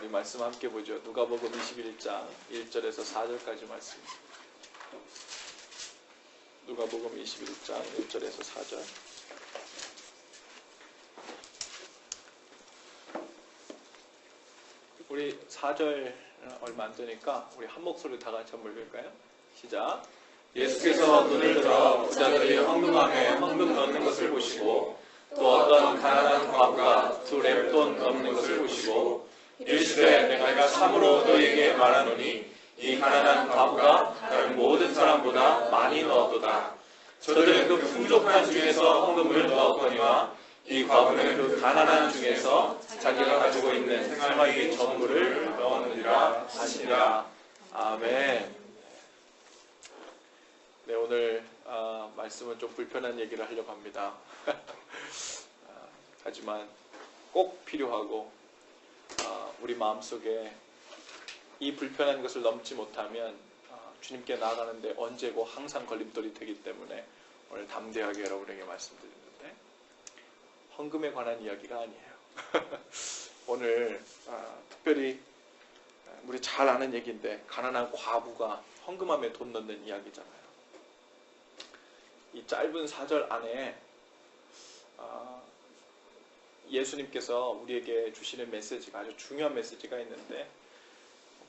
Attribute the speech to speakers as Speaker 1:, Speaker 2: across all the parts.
Speaker 1: 우리 말씀 함께 보죠. 누가복음 21장 1절에서 4절까지 말씀. 누가복음 21장 1절에서 4절. 우리 4절 얼마 안 되니까 우리 한 목소리 다 같이 한번 읽을까요? 시작. 예수께서 눈을 들어 부자들이 헌금함에 헌금 넣는 것을 보시고 또 어떤 가난한 과부가 두 랩돈 넣는 것을 보시고 이르시되 내가 참으로 너희에게 말하노니 이 가난한 과부가 다른 모든 사람보다 많이 넣었도다. 저들은 그 풍족한 중에서 헌금을 넣었거니와 이 과부는 그 가난한 중에서 자기가 가지고 있는 생활비 전부를 넣었느니라 하시니라. 아멘. 네, 오늘 아, 말씀은 좀 불편한 얘기를 하려고 합니다. 아, 하지만 꼭 필요하고 아, 우리 마음속에 이 불편한 것을 넘지 못하면 아, 주님께 나아가는데 언제고 항상 걸림돌이 되기 때문에 오늘 담대하게 여러분에게 말씀드리는데 헌금에 관한 이야기가 아니에요. 오늘 아, 특별히 우리 잘 아는 얘기인데 가난한 과부가 헌금함에 돈 넣는 이야기잖아요. 이 짧은 사절 안에 아, 예수님께서 우리에게 주시는 메시지가 아주 중요한 메시지가 있는데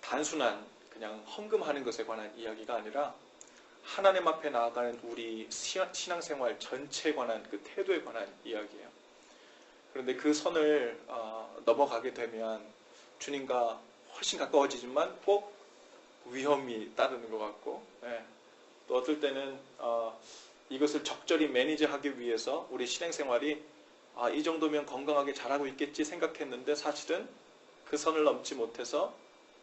Speaker 1: 단순한 그냥 헌금하는 것에 관한 이야기가 아니라 하나님 앞에 나아가는 우리 신앙생활 전체에 관한 그 태도에 관한 이야기예요. 그런데 그 선을 어, 넘어가게 되면 주님과 훨씬 가까워지지만 꼭 위험이 따르는 것 같고 예. 또 어떨 때는 어, 이것을 적절히 매니지하기 위해서 우리 신앙생활이 아, 이 정도면 건강하게 잘하고 있겠지 생각했는데 사실은 그 선을 넘지 못해서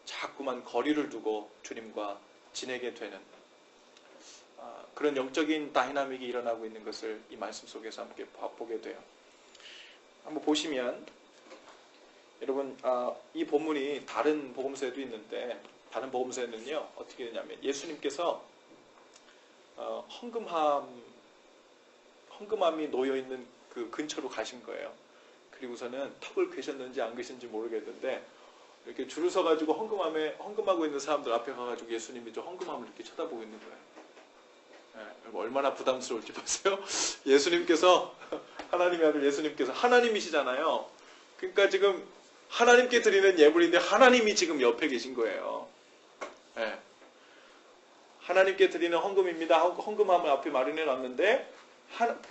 Speaker 1: 자꾸만 거리를 두고 주님과 지내게 되는 아, 그런 영적인 다이나믹이 일어나고 있는 것을 이 말씀 속에서 함께 보게 돼요. 한번 보시면 여러분 아, 이 본문이 다른 복음서에도 있는데 다른 복음서에는요 어떻게 되냐면 예수님께서 어, 헌금함 헌금함이 놓여 있는 그 근처로 가신 거예요. 그리고서는 턱을 괴셨는지 안 괴셨는지 모르겠는데 이렇게 줄을 서가지고 헌금함에 헌금하고 있는 사람들 앞에 가가지고 예수님이 저 헌금함을 이렇게 쳐다보고 있는 거예요. 네, 얼마나 부담스러울지 보세요. 예수님께서 하나님의 아들 예수님께서 하나님이시잖아요. 그러니까 지금 하나님께 드리는 예물인데 하나님이 지금 옆에 계신 거예요. 네. 하나님께 드리는 헌금입니다. 헌금함을 앞에 마련해 놨는데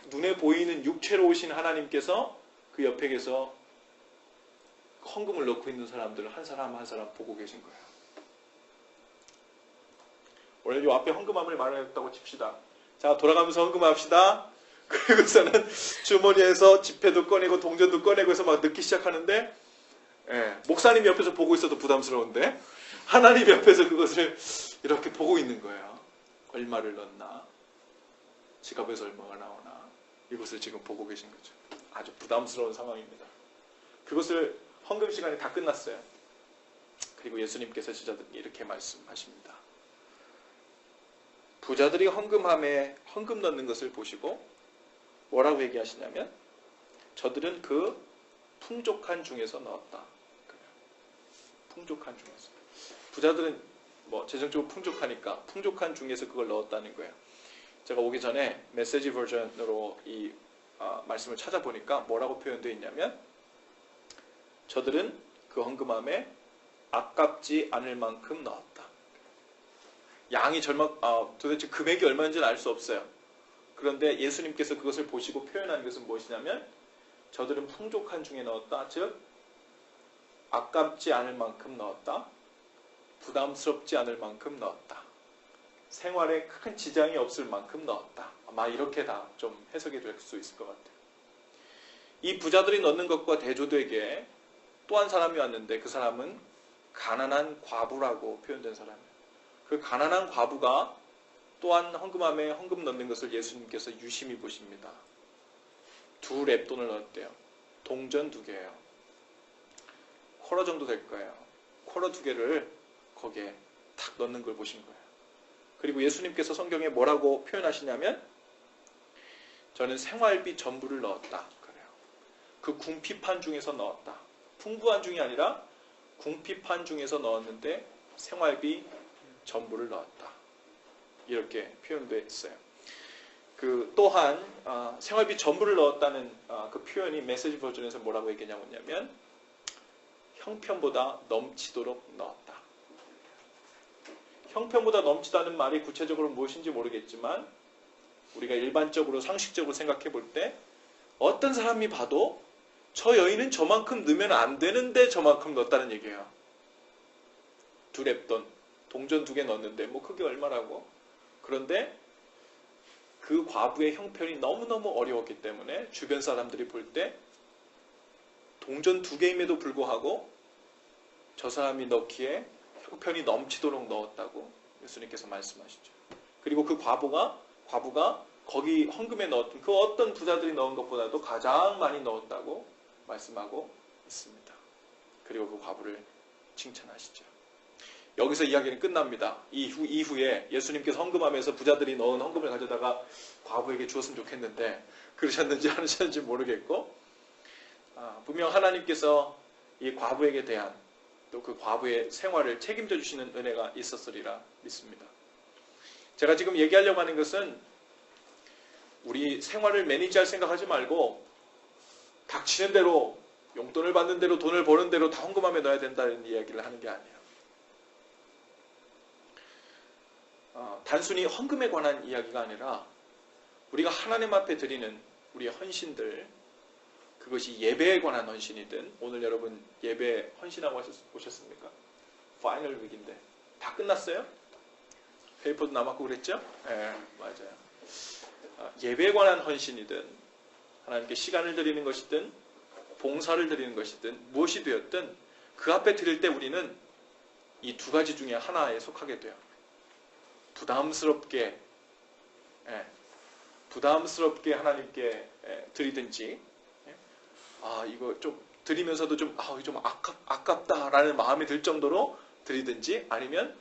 Speaker 1: 눈에 보이는 육체로 오신 하나님께서 그 옆에 계서 헌금을 넣고 있는 사람들을 한 사람 한 사람 보고 계신 거예요. 원래 이 앞에 헌금함을 마련했다고 칩시다. 자, 돌아가면서 헌금합시다. 그리고서는 주머니에서 지폐도 꺼내고 동전도 꺼내고 해서 막 넣기 시작하는데 예, 목사님 옆에서 보고 있어도 부담스러운데 하나님 옆에서 그것을 이렇게 보고 있는 거예요. 얼마를 넣나? 지갑에서 얼마가 나오나? 이것을 지금 보고 계신 거죠. 아주 부담스러운 상황입니다. 그것을 헌금 시간이 다 끝났어요. 그리고 예수님께서 제자들에게 이렇게 말씀하십니다. 부자들이 헌금함에 헌금 넣는 것을 보시고 뭐라고 얘기하시냐면 저들은 그 풍족한 중에서 넣었다. 풍족한 중에서. 부자들은 뭐 재정적으로 풍족하니까 풍족한 중에서 그걸 넣었다는 거예요. 제가 오기 전에 메시지 버전으로 이 어, 말씀을 찾아보니까 뭐라고 표현되어 있냐면 저들은 그 헌금함에 아깝지 않을 만큼 넣었다. 양이 절망, 아, 도대체 금액이 얼마인지는 알 수 없어요. 그런데 예수님께서 그것을 보시고 표현한 것은 무엇이냐면 저들은 풍족한 중에 넣었다. 즉 아깝지 않을 만큼 넣었다. 부담스럽지 않을 만큼 넣었다. 생활에 큰 지장이 없을 만큼 넣었다. 아마 이렇게 다 좀 해석이 될 수 있을 것 같아요. 이 부자들이 넣는 것과 대조되게 또 한 사람이 왔는데 그 사람은 가난한 과부라고 표현된 사람이에요. 그 가난한 과부가 또한 헌금함에 헌금 넣는 것을 예수님께서 유심히 보십니다. 두 랩돈을 넣었대요. 동전 두 개예요. 쿼러 정도 될 거예요. 쿼러 두 개를 거기에 탁 넣는 걸 보신 거예요. 그리고 예수님께서 성경에 뭐라고 표현하시냐면 저는 생활비 전부를 넣었다. 그래요. 그 궁핍한 중에서 넣었다. 풍부한 중이 아니라 궁핍한 중에서 넣었는데 생활비 전부를 넣었다. 이렇게 표현되어 있어요. 그 또한 아, 생활비 전부를 넣었다는 아, 그 표현이 메시지 버전에서 뭐라고 얘기냐면요. 형편보다 넘치도록 넣었다. 형편보다 넘치다는 말이 구체적으로 무엇인지 모르겠지만 우리가 일반적으로 상식적으로 생각해 볼 때 어떤 사람이 봐도 저 여인은 저만큼 넣으면 안 되는데 저만큼 넣었다는 얘기예요. 두 랩돈 동전 두 개 넣었는데 뭐 그게 얼마라고? 그런데 그 과부의 형편이 너무너무 어려웠기 때문에 주변 사람들이 볼 때 동전 두 개임에도 불구하고 저 사람이 넣기에 형편이 넘치도록 넣었다고 예수님께서 말씀하시죠. 그리고 그 과부가 과부가 거기 헌금에 넣었던 그 어떤 부자들이 넣은 것보다도 가장 많이 넣었다고 말씀하고 있습니다. 그리고 그 과부를 칭찬하시죠. 여기서 이야기는 끝납니다. 이후, 이후에 예수님께서 헌금하면서 부자들이 넣은 헌금을 가져다가 과부에게 주었으면 좋겠는데 그러셨는지 안 하셨는지 모르겠고 아, 분명 하나님께서 이 과부에게 대한 또 그 과부의 생활을 책임져 주시는 은혜가 있었으리라 믿습니다. 제가 지금 얘기하려고 하는 것은 우리 생활을 매니지할 생각하지 말고 닥치는 대로 용돈을 받는 대로 돈을 버는 대로 다 헌금함에 넣어야 된다는 이야기를 하는 게 아니에요. 어, 단순히 헌금에 관한 이야기가 아니라 우리가 하나님 앞에 드리는 우리의 헌신들 그것이 예배에 관한 헌신이든 오늘 여러분 예배 헌신하고 오셨습니까? 파이널 윅인데 다 끝났어요? 페이퍼도 남았고 그랬죠? 네, 맞아요. 아, 예배에 관한 헌신이든 하나님께 시간을 드리는 것이든 봉사를 드리는 것이든 무엇이 되었든 그 앞에 드릴 때 우리는 이 두 가지 중에 하나에 속하게 돼요. 부담스럽게 예, 부담스럽게 하나님께 예, 드리든지 예, 아 이거 좀 드리면서도 좀, 아, 좀 아깝, 아깝다라는 마음이 들 정도로 드리든지 아니면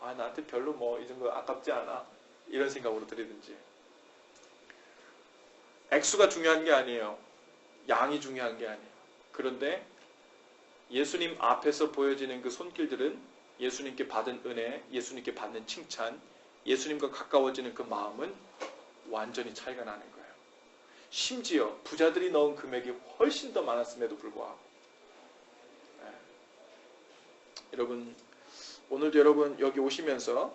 Speaker 1: 아 나한테 별로 뭐이 정도 아깝지 않아 이런 생각으로 드리든지 액수가 중요한 게 아니에요. 양이 중요한 게 아니에요. 그런데 예수님 앞에서 보여지는 그 손길들은 예수님께 받은 은혜, 예수님께 받는 칭찬, 예수님과 가까워지는 그 마음은 완전히 차이가 나는 거예요. 심지어 부자들이 넣은 금액이 훨씬 더 많았음에도 불구하고. 네. 여러분, 오늘도 여러분 여기 오시면서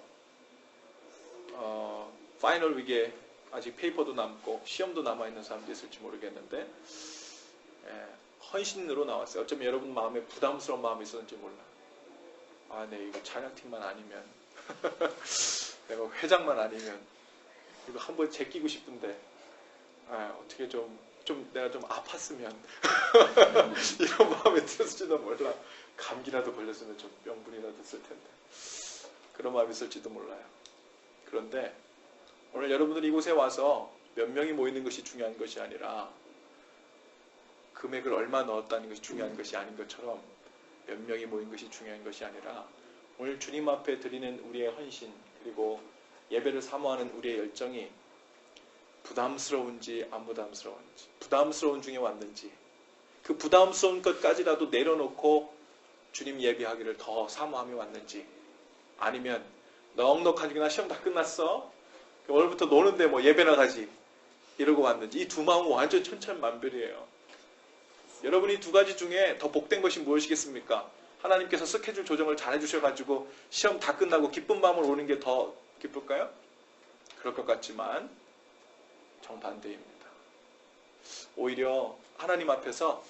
Speaker 1: 어, 파이널 위기에 아직 페이퍼도 남고 시험도 남아있는 사람도 있을지 모르겠는데 예, 헌신으로 나왔어요. 어쩌면 여러분 마음에 부담스러운 마음이 있었는지 몰라. 아, 네, 이거 찬양팀만 아니면 내가 회장만 아니면 이거 한번 제끼고 싶은데 아, 어떻게 좀, 좀 내가 좀 아팠으면 이런 마음이 들었을지도 몰라. 감기라도 걸렸으면 좀 명분이라도 있을 텐데 그런 마음이 있을지도 몰라요. 그런데 오늘 여러분들이 이곳에 와서 몇 명이 모이는 것이 중요한 것이 아니라 금액을 얼마 넣었다는 것이 중요한 것이 아닌 것처럼 몇 명이 모인 것이 중요한 것이 아니라 오늘 주님 앞에 드리는 우리의 헌신 그리고 예배를 사모하는 우리의 열정이 부담스러운지 안 부담스러운지 부담스러운 중에 왔는지 그 부담스러운 것까지라도 내려놓고 주님 예배하기를 더 사모하며 왔는지 아니면 넉넉하게 나 시험 다 끝났어 오늘부터 노는데 뭐 예배나 가지 이러고 왔는지 이 두 마음은 완전 천차만별이에요. 여러분이 두 가지 중에 더 복된 것이 무엇이겠습니까? 하나님께서 스케줄 조정을 잘 해주셔가지고 시험 다 끝나고 기쁜 마음으로 오는 게 더 기쁠까요? 그럴 것 같지만 정반대입니다. 오히려 하나님 앞에서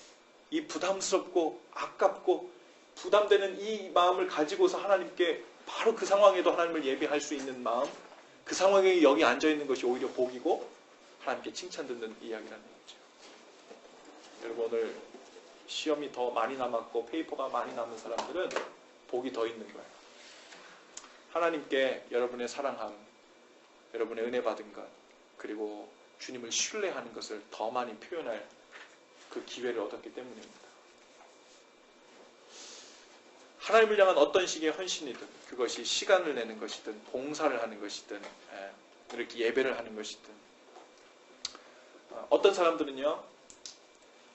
Speaker 1: 이 부담스럽고 아깝고 부담되는 이 마음을 가지고서 하나님께 바로 그 상황에도 하나님을 예배할 수 있는 마음 그 상황에 여기 앉아 있는 것이 오히려 복이고 하나님께 칭찬 듣는 이야기라는 거죠. 여러분 오늘 시험이 더 많이 남았고 페이퍼가 많이 남은 사람들은 복이 더 있는 거예요. 하나님께 여러분의 사랑함, 여러분의 은혜 받은 것, 그리고 주님을 신뢰하는 것을 더 많이 표현할 그 기회를 얻었기 때문입니다. 하나님을 향한 어떤 식의 헌신이든 그것이 시간을 내는 것이든 봉사를 하는 것이든 예, 이렇게 예배를 하는 것이든 어, 어떤 사람들은요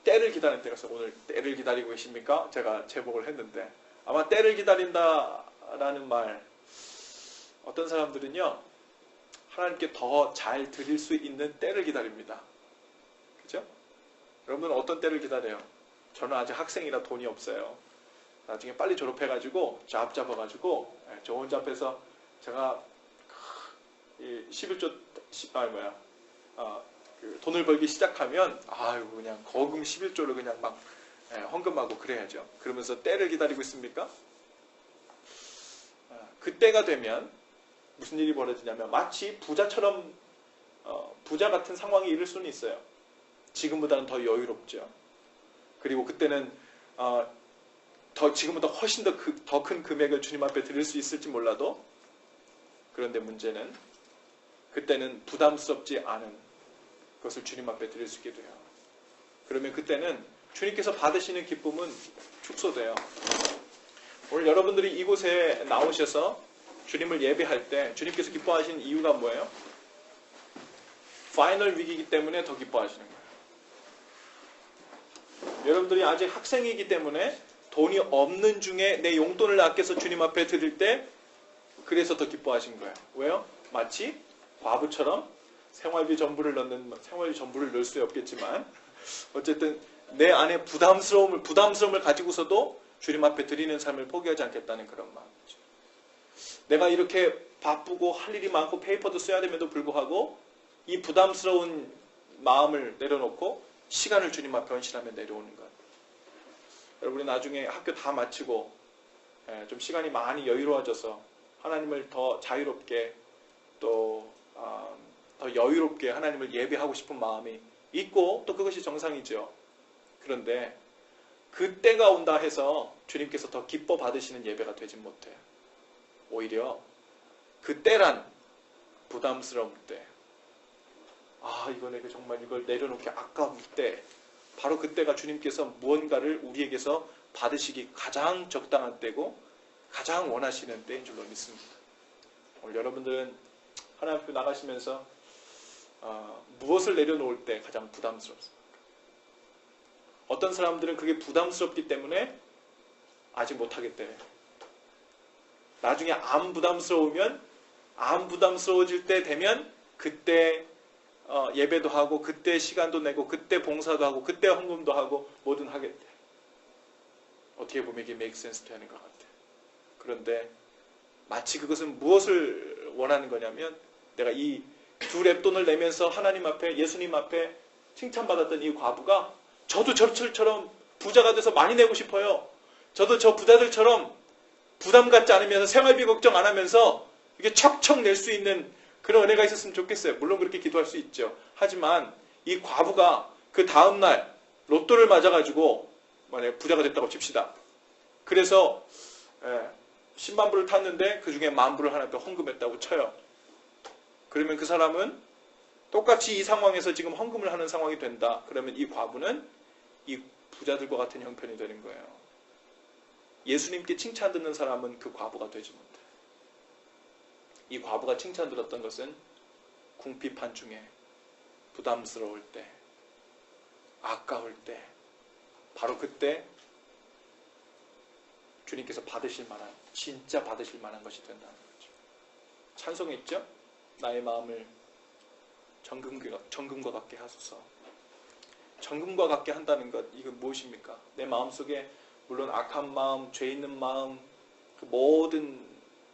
Speaker 1: 때를 기다리는 때가 있어요. 오늘 때를 기다리고 계십니까? 제가 제목을 했는데 아마 때를 기다린다라는 말 어떤 사람들은요 하나님께 더 잘 드릴 수 있는 때를 기다립니다. 그죠? 여러분은 어떤 때를 기다려요? 저는 아직 학생이라 돈이 없어요. 나중에 빨리 졸업해가지고 잡 잡아가지고 예, 저 혼자 앞에서 제가 이 11조 아 뭐야 아, 그 돈을 벌기 시작하면 아유 그냥 거금 11조를 그냥 막 예, 헌금하고 그래야죠. 그러면서 때를 기다리고 있습니까? 아, 그때가 되면 무슨 일이 벌어지냐면 마치 부자처럼 어, 부자 같은 상황에 이를 수는 있어요. 지금보다는 더 여유롭죠. 그리고 그때는 어, 더 지금보다 훨씬 더큰 금액을 주님 앞에 드릴 수 있을지 몰라도 그런데 문제는 그때는 부담스럽지 않은 것을 주님 앞에 드릴 수 있게 돼요. 그러면 그때는 주님께서 받으시는 기쁨은 축소돼요. 오늘 여러분들이 이곳에 나오셔서 주님을 예배할 때 주님께서 기뻐하시는 이유가 뭐예요? 파이널 위기이기 때문에 더 기뻐하시는 거예요. 여러분들이 아직 학생이기 때문에 돈이 없는 중에 내 용돈을 아껴서 주님 앞에 드릴 때 그래서 더 기뻐하신 거예요. 왜요? 마치 과부처럼 생활비 전부를 넣는 생활비 전부를 넣을 수 없겠지만 어쨌든 내 안에 부담스러움을 부담스러움을 가지고서도 주님 앞에 드리는 삶을 포기하지 않겠다는 그런 마음이죠. 내가 이렇게 바쁘고 할 일이 많고 페이퍼도 써야 됨에도 불구하고 이 부담스러운 마음을 내려놓고 시간을 주님 앞에 헌신하며 내려오는 것. 여러분이 나중에 학교 다 마치고 예, 좀 시간이 많이 여유로워져서 하나님을 더 자유롭게 또 아, 더 여유롭게 하나님을 예배하고 싶은 마음이 있고 또 그것이 정상이죠. 그런데 그때가 온다 해서 주님께서 더 기뻐 받으시는 예배가 되지 못해요. 오히려 그때란 부담스러울 때, 아, 이거 내가 정말 이걸 내려놓기 아까울 때, 바로 그때가 주님께서 무언가를 우리에게서 받으시기 가장 적당한 때고, 가장 원하시는 때인 줄로 믿습니다. 오늘 여러분들은 하나님 앞에 나가시면서 어, 무엇을 내려놓을 때 가장 부담스럽습니까? 어떤 사람들은 그게 부담스럽기 때문에 아직 못하겠대. 나중에 안 부담스러우면 안 부담스러워질 때 되면 그때 어, 예배도 하고 그때 시간도 내고 그때 봉사도 하고 그때 헌금도 하고 뭐든 하겠대. 어떻게 보면 이게 make sense 되는 것 같아. 그런데 마치 그것은 무엇을 원하는 거냐면 내가 이 두 랩돈을 내면서 하나님 앞에 예수님 앞에 칭찬받았던 이 과부가 저도 저처럼 부자가 돼서 많이 내고 싶어요. 저도 저 부자들처럼 부담 갖지 않으면서 생활비 걱정 안 하면서 이게 척척 낼 수 있는 그런 은혜가 있었으면 좋겠어요. 물론 그렇게 기도할 수 있죠. 하지만 이 과부가 그 다음날 로또를 맞아가지고 만약에 부자가 됐다고 칩시다. 그래서 예, 10만 불을 탔는데 그 중에 만 불을 하나님께 헌금했다고 쳐요. 그러면 그 사람은 똑같이 이 상황에서 지금 헌금을 하는 상황이 된다. 그러면 이 과부는 이 부자들과 같은 형편이 되는 거예요. 예수님께 칭찬 듣는 사람은 그 과부가 되지 못해. 이 과부가 칭찬 들었던 것은 궁핍한 중에 부담스러울 때, 아까울 때, 바로 그때 주님께서 받으실 만한, 진짜 받으실 만한 것이 된다는 거죠. 찬송했죠? 나의 마음을 정금과, 같게 하소서. 정금과 같게 한다는 것, 이건 무엇입니까? 내 마음속에 물론 악한 마음, 죄 있는 마음, 그 모든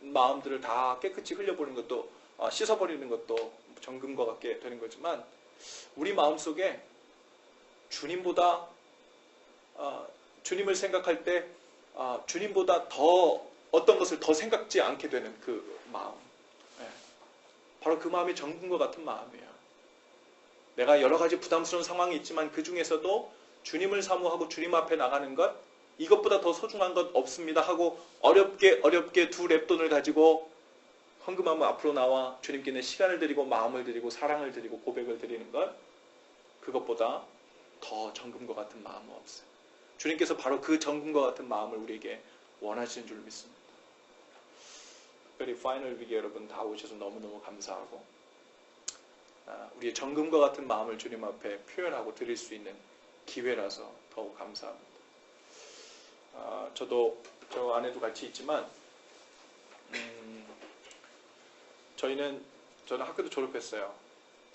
Speaker 1: 마음들을 다 깨끗이 흘려버리는 것도, 어, 씻어버리는 것도 정금과 같게 되는 거지만, 우리 마음 속에 주님보다, 어, 주님을 생각할 때, 어, 주님보다 더 어떤 것을 더 생각지 않게 되는 그 마음. 예. 바로 그 마음이 정금과 같은 마음이에요. 내가 여러 가지 부담스러운 상황이 있지만 그 중에서도 주님을 사모하고 주님 앞에 나가는 것, 이것보다 더 소중한 것 없습니다 하고 어렵게 어렵게 두 랩돈을 가지고 헌금하면 앞으로 나와 주님께 내 시간을 드리고 마음을 드리고 사랑을 드리고 고백을 드리는 것 그것보다 더 정금과 같은 마음은 없어요. 주님께서 바로 그 정금과 같은 마음을 우리에게 원하시는 줄 믿습니다. 특별히 파이널 위기 여러분 다 오셔서 너무너무 감사하고 아, 우리의 정금과 같은 마음을 주님 앞에 표현하고 드릴 수 있는 기회라서 더욱 감사합니다. 아, 저도 저 아내도 같이 있지만 음, 저희는 저는 학교도 졸업했어요.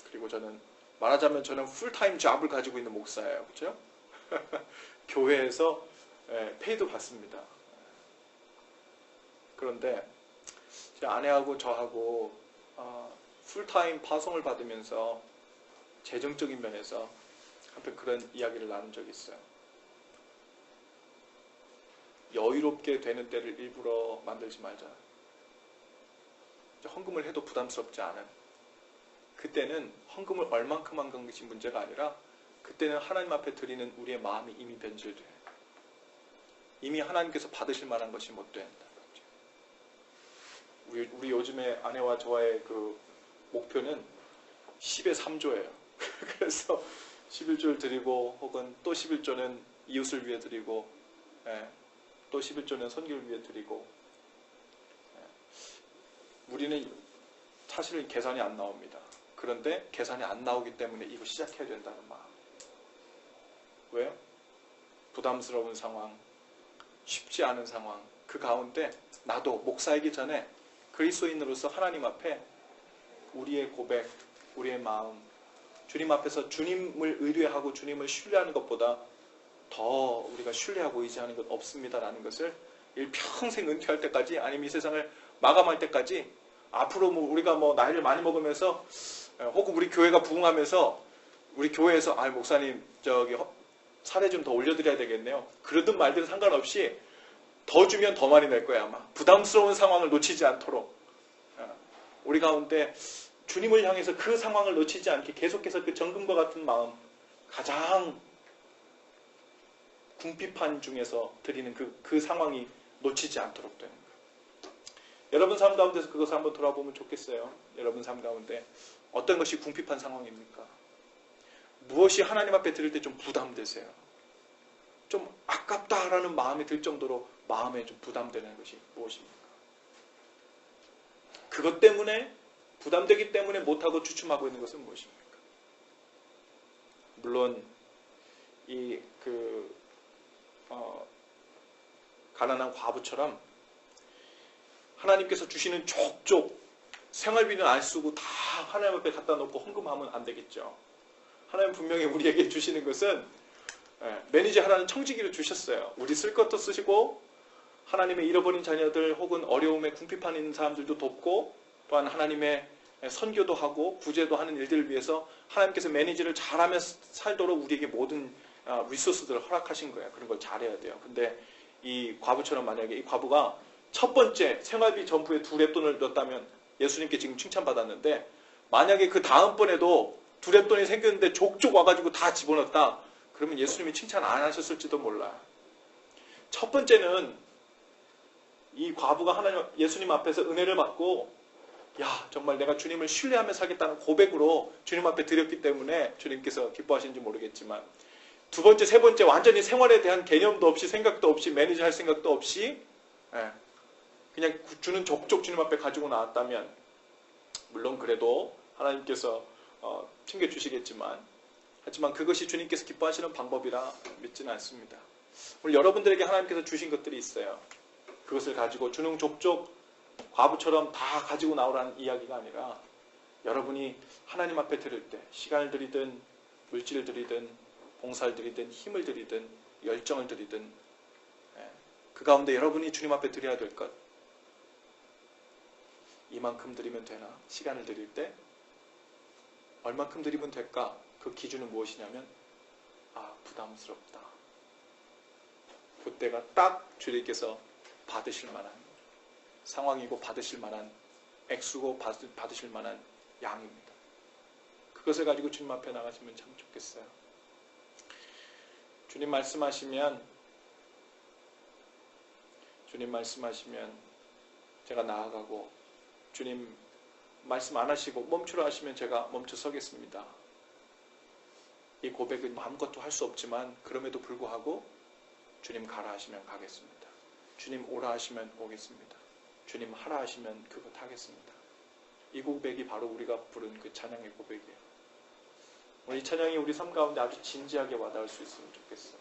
Speaker 1: 그리고 저는 말하자면 저는 풀타임 잡을 가지고 있는 목사예요. 그렇죠? 교회에서 예, 페이도 받습니다. 그런데 제 아내하고 저하고 어, 풀타임 파송을 받으면서 재정적인 면에서 한편 그런 이야기를 나눈 적이 있어요. 여유롭게 되는 때를 일부러 만들지 말자. 헌금을 해도 부담스럽지 않은. 그때는 헌금을 얼만큼 한 것이 문제가 아니라 그때는 하나님 앞에 드리는 우리의 마음이 이미 변질돼. 이미 하나님께서 받으실 만한 것이 못 된다. 우리, 우리 요즘에 아내와 저와의 그 목표는 10의 3조예요. 그래서 11조를 드리고 혹은 또 11조는 이웃을 위해 드리고 예, 또 11조는 선교를 위해 드리고 예. 우리는 사실은 계산이 안 나옵니다. 그런데 계산이 안 나오기 때문에 이거 시작해야 된다는 마음. 왜요? 부담스러운 상황, 쉽지 않은 상황, 그 가운데 나도 목사이기 전에 그리스도인으로서 하나님 앞에 우리의 고백, 우리의 마음, 주님 앞에서 주님을 의뢰하고 주님을 신뢰하는 것보다 더 우리가 신뢰하고 의지하는 것 없습니다라는 것을 일평생 은퇴할 때까지 아니면 이 세상을 마감할 때까지 앞으로 뭐 우리가 뭐 나이를 많이 먹으면서 혹은 우리 교회가 부흥하면서 우리 교회에서 아 목사님 저기 사례 좀 더 올려드려야 되겠네요. 그러든 말든 상관없이 더 주면 더 많이 낼 거야 아마. 부담스러운 상황을 놓치지 않도록 우리 가운데 주님을 향해서 그 상황을 놓치지 않게 계속해서 그 정금과 같은 마음 가장 궁핍한 중에서 드리는 그, 그 상황이 놓치지 않도록 되는. 여러분 삶 가운데서 그것을 한번 돌아보면 좋겠어요. 여러분 삶 가운데 어떤 것이 궁핍한 상황입니까? 무엇이 하나님 앞에 드릴 때 좀 부담되세요? 좀 아깝다라는 마음이 들 정도로 마음에 좀 부담되는 것이 무엇입니까? 그것 때문에 부담되기 때문에 못하고 주춤하고 있는 것은 무엇입니까? 물론 이 그 어, 가난한 과부처럼 하나님께서 주시는 족족 생활비는 안 쓰고 다 하나님 앞에 갖다 놓고 헌금하면 안 되겠죠. 하나님 분명히 우리에게 주시는 것은 예, 매니저 하나는 청지기를 주셨어요. 우리 쓸 것도 쓰시고 하나님의 잃어버린 자녀들 혹은 어려움에 궁핍한 있는 사람들도 돕고 또한 하나님의 선교도 하고 구제도 하는 일들을 위해서 하나님께서 매니지를 잘하며 살도록 우리에게 모든 아, 리소스들을 허락하신 거예요. 그런 걸 잘해야 돼요. 근데 이 과부처럼 만약에 이 과부가 첫 번째 생활비 전부에 두 랩돈을 넣었다면 예수님께 지금 칭찬받았는데 만약에 그 다음번에도 두 랩돈이 생겼는데 족족 와가지고 다 집어넣었다. 그러면 예수님이 칭찬 안 하셨을지도 몰라. 첫 번째는 이 과부가 하나님 예수님 앞에서 은혜를 받고 야 정말 내가 주님을 신뢰하며 살겠다는 고백으로 주님 앞에 드렸기 때문에 주님께서 기뻐하시는지 모르겠지만 두 번째 세 번째 완전히 생활에 대한 개념도 없이 생각도 없이 매니저 할 생각도 없이 예, 그냥 주는 족족 주님 앞에 가지고 나왔다면 물론 그래도 하나님께서 어, 챙겨주시겠지만 하지만 그것이 주님께서 기뻐하시는 방법이라 믿지는 않습니다. 오늘 여러분들에게 하나님께서 주신 것들이 있어요. 그것을 가지고 주능 족족 과부처럼 다 가지고 나오라는 이야기가 아니라 여러분이 하나님 앞에 드릴 때 시간을 들이든 물질을 들이든 봉사를 드리든 힘을 들이든 열정을 들이든 예, 그 가운데 여러분이 주님 앞에 드려야 될 것 이만큼 드리면 되나? 시간을 드릴 때 얼만큼 드리면 될까? 그 기준은 무엇이냐면 아 부담스럽다. 그때가 딱 주님께서 받으실 만한 상황이고 받으실 만한 액수고 받으실 만한 양입니다. 그것을 가지고 주님 앞에 나가시면 참 좋겠어요. 주님 말씀하시면 주님 말씀하시면 제가 나아가고 주님 말씀 안 하시고 멈추라 하시면 제가 멈춰 서겠습니다. 이 고백은 아무것도 할 수 없지만 그럼에도 불구하고 주님 가라 하시면 가겠습니다. 주님 오라 하시면 오겠습니다. 주님 하라 하시면 그것 하겠습니다. 이 고백이 바로 우리가 부른 그 찬양의 고백이에요. 이 찬양이 우리 삶 가운데 아주 진지하게 와닿을 수 있으면 좋겠어요.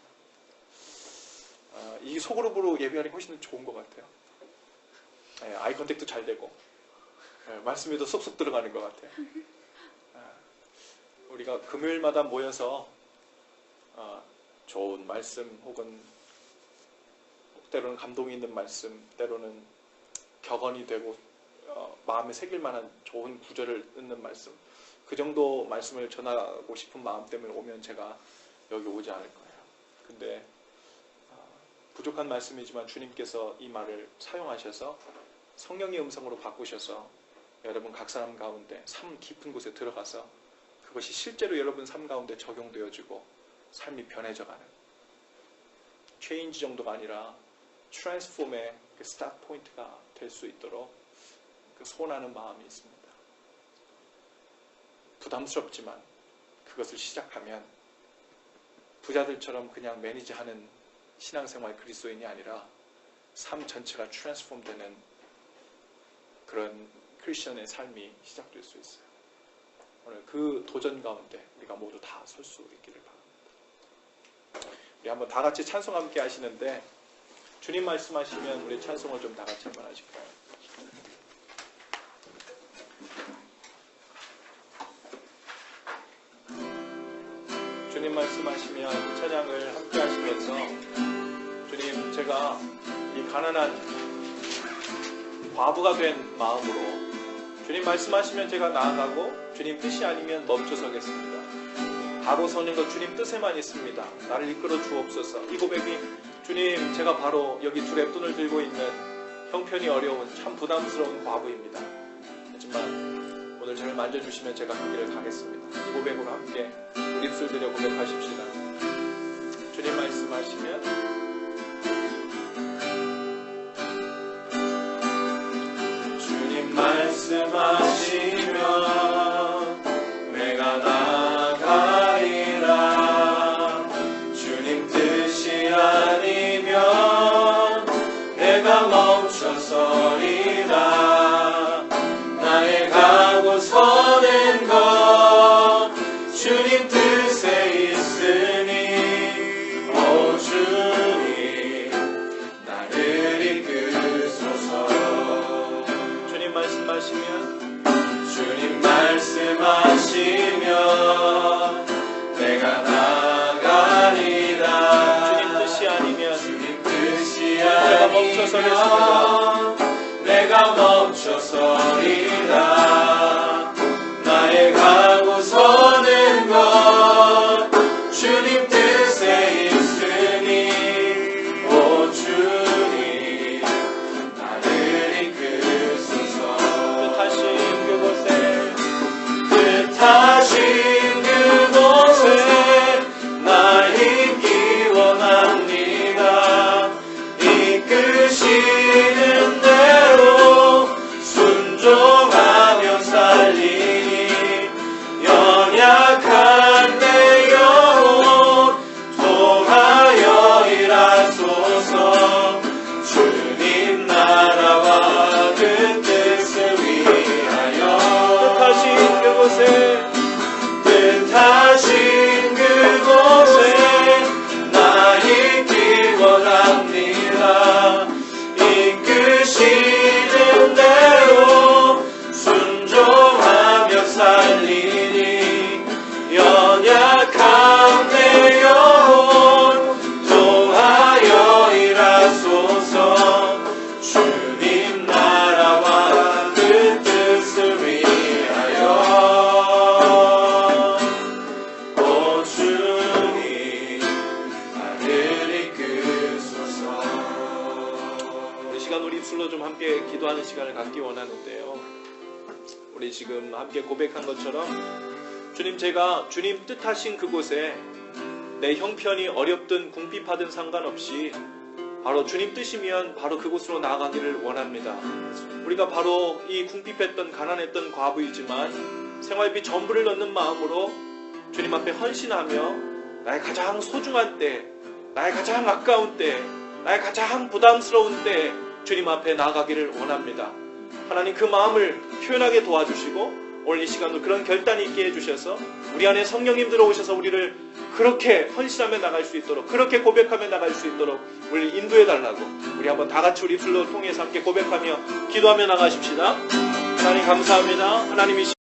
Speaker 1: 어, 이 소그룹으로 예배하는 게 훨씬 더 좋은 것 같아요. 예, 아이 컨택도 잘 되고 예, 말씀에도 쏙쏙 들어가는 것 같아요. 아, 우리가 금요일마다 모여서 어, 좋은 말씀 혹은 때로는 감동이 있는 말씀, 때로는 격언이 되고 어, 마음에 새길 만한 좋은 구절을 듣는 말씀 그 정도 말씀을 전하고 싶은 마음 때문에 오면 제가 여기 오지 않을 거예요. 근데 어, 부족한 말씀이지만 주님께서 이 말을 사용하셔서 성령의 음성으로 바꾸셔서 여러분 각 사람 가운데 삶 깊은 곳에 들어가서 그것이 실제로 여러분 삶 가운데 적용되어지고 삶이 변해져가는 체인지 정도가 아니라 트랜스폼의 그 스타트 포인트가 될 수 있도록 그 소원하는 마음이 있습니다. 부담스럽지만 그것을 시작하면 부자들처럼 그냥 매니지하는 신앙생활 그리스도인이 아니라 삶 전체가 트랜스폼 되는 그런 크리스천의 삶이 시작될 수 있어요. 오늘 그 도전 가운데 우리가 모두 다 설 수 있기를 바랍니다. 우리 한번 다 같이 찬송 함께 하시는데 주님 말씀하시면 우리 찬송을 좀 다 같이 한번 하실까요? 말씀하시면 찬양을 함께 하시면서 주님 제가 이 가난한 과부가 된 마음으로 주님 말씀하시면 제가 나아가고 주님 뜻이 아니면 멈춰서겠습니다. 바로 서는 것 주님 뜻에만 있습니다. 나를 이끌어 주옵소서. 이 고백이 주님 제가 바로 여기 두 랩돈을 들고 있는 형편이 어려운 참 부담스러운 과부입니다. 하지만 저를 만져주시면 제가 그 길을 가겠습니다. 이 고백으로 함께 우리 입술 들여 고백하십시다. 주님 말씀하시면 멈춰서겠습니다 내가 멈춰서리라 그 우리 지금 함께 고백한 것처럼 주님 제가 주님 뜻하신 그곳에 내 형편이 어렵든 궁핍하든 상관없이 바로 주님 뜻이면 바로 그곳으로 나아가기를 원합니다. 우리가 바로 이 궁핍했던 가난했던 과부이지만 생활비 전부를 넣는 마음으로 주님 앞에 헌신하며 나의 가장 소중한 때, 나의 가장 아까운 때, 나의 가장 부담스러운 때 주님 앞에 나아가기를 원합니다. 하나님 그 마음을 표현하게 도와주시고 오늘 이 시간도 그런 결단이 있게 해주셔서 우리 안에 성령님 들어오셔서 우리를 그렇게 헌신하며 나갈 수 있도록 그렇게 고백하며 나갈 수 있도록 우리 인도해 달라고 우리 한번 다 같이 우리 입술로 통해서 함께 고백하며 기도하며 나가십시다. 하나님 감사합니다. 하나님이